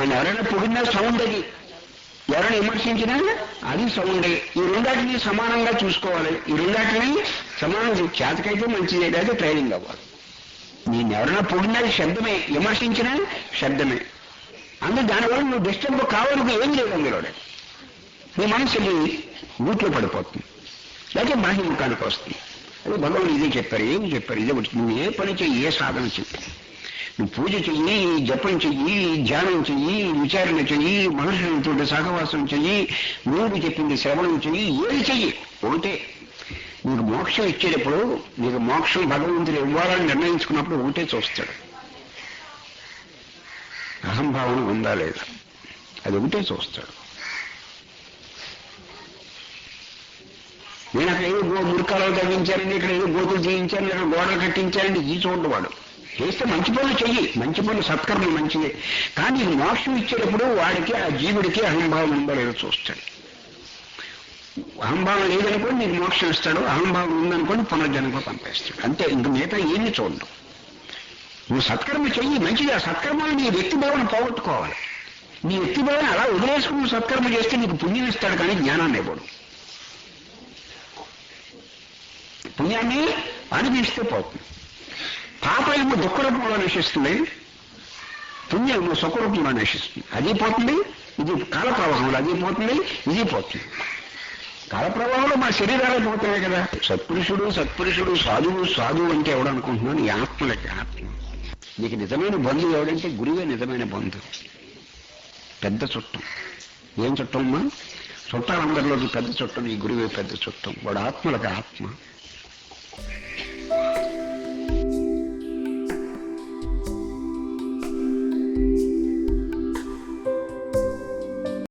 మనం ఎవరైనా పొగిడినా సౌండ్ అది. ఎవరైనా విమర్శించినా అది సౌండే ఈ రెండాటిని సమానంగా చూసుకోవాలి. ఈ రెండాటిని సమానంగా చేతకైతే మంచిదే. లేదా ట్రైనింగ్ అవ్వాలి. నేను ఎవరైనా పొగిడినా శబ్దమే. విమర్శించినా శబ్దమే. అందుకు దానివల్ల నువ్వు డిస్టర్బ్ కావాలని ఏం లేదు అందులో. నీ మనసుని ఊట్లో పడిపోతుంది. లేకపోతే బాహ్య ముఖానికి వస్తుంది. అదే భగవాన్ ఇదే చెప్పారు ఏమి చెప్పారు ఇదే ఒకటి నువ్వు ఏ పని చేయి ఏ సాధన చెప్పారు నువ్వు పూజ చెయ్యి జపం చెయ్యి ధ్యానం చెయ్యి విచారణ చెయ్యి మనుషులతో సహవాసం చెయ్యి నువ్వు చెప్పింది శ్రవణం చెయ్యి ఏది చెయ్యి? ఒకటే నీకు మోక్షం ఇచ్చేటప్పుడు నీకు మోక్షం భగవంతుడు ఇవ్వాలని నిర్ణయించుకున్నప్పుడు ఒకటే చూస్తాడు. అహంభావన ఉందా లేదా? అది ఒకటే చూస్తాడు. నేను అక్కడ ఏదో మురికాలు తగ్గించారండి ఇక్కడ ఏదో గోతులు చేయించాను ఇక్కడ గోడలు కట్టించారండి ఈ చూడండి వాడు. చేస్తే మంచి పనులు చెయ్యి. మంచి పనులు సత్కర్మలు మంచిదే కానీ మోక్షం ఇచ్చేటప్పుడు వాడికి ఆ జీవుడికి అహంభావం ఉందో లేదో చూస్తాడు. అహంభావం లేదనుకోండి నీకు మోక్షం ఇస్తాడు. అహంభావం ఉందనుకోండి పునర్జన్మకు పంపేస్తాడు. అంతే ఇంక మిగతా ఏమీ చూడడం. నువ్వు సత్కర్మ చెయ్యి మంచిది. ఆ సత్కర్మలు నీ వ్యక్తి భావన పోగొట్టుకోవాలి. నీ వ్యక్తి భావన అలా వదిలేసుకుని సత్కర్మ చేస్తే నీకు పుణ్యం ఇస్తాడు కానీ జ్ఞానాన్ని ఇవ్వడు. పుణ్యాన్ని అనుభవిస్తే పోతుంది. పాప ఏమో దుఃఖ రూపంలో నశిస్తుంది పుణ్యం ఏమో సుఖ రూపంలో నశిస్తుంది అది పోతుంది ఇది కాల ప్రవాహంలో అది పోతుంది ఇది పోతుంది. కాల ప్రవాహంలో మా శరీరాలే పోతున్నాయి కదా. సత్పురుషుడు సత్పురుషుడు సాధువు సాధువు అంటే ఎవడనుకుంటున్నాను ఈ ఆత్మలకి ఆత్మ. నీకు నిజమైన బంధువు ఎవడంటే గురువే నిజమైన బంధువు. పెద్ద చుట్టం. ఏం చుట్టం అమ్మా? చుట్టాలందరిలోకి పెద్ద చుట్టం ఈ గురువే పెద్ద చుట్టం. వాడు ఆత్మలకు ఆత్మ.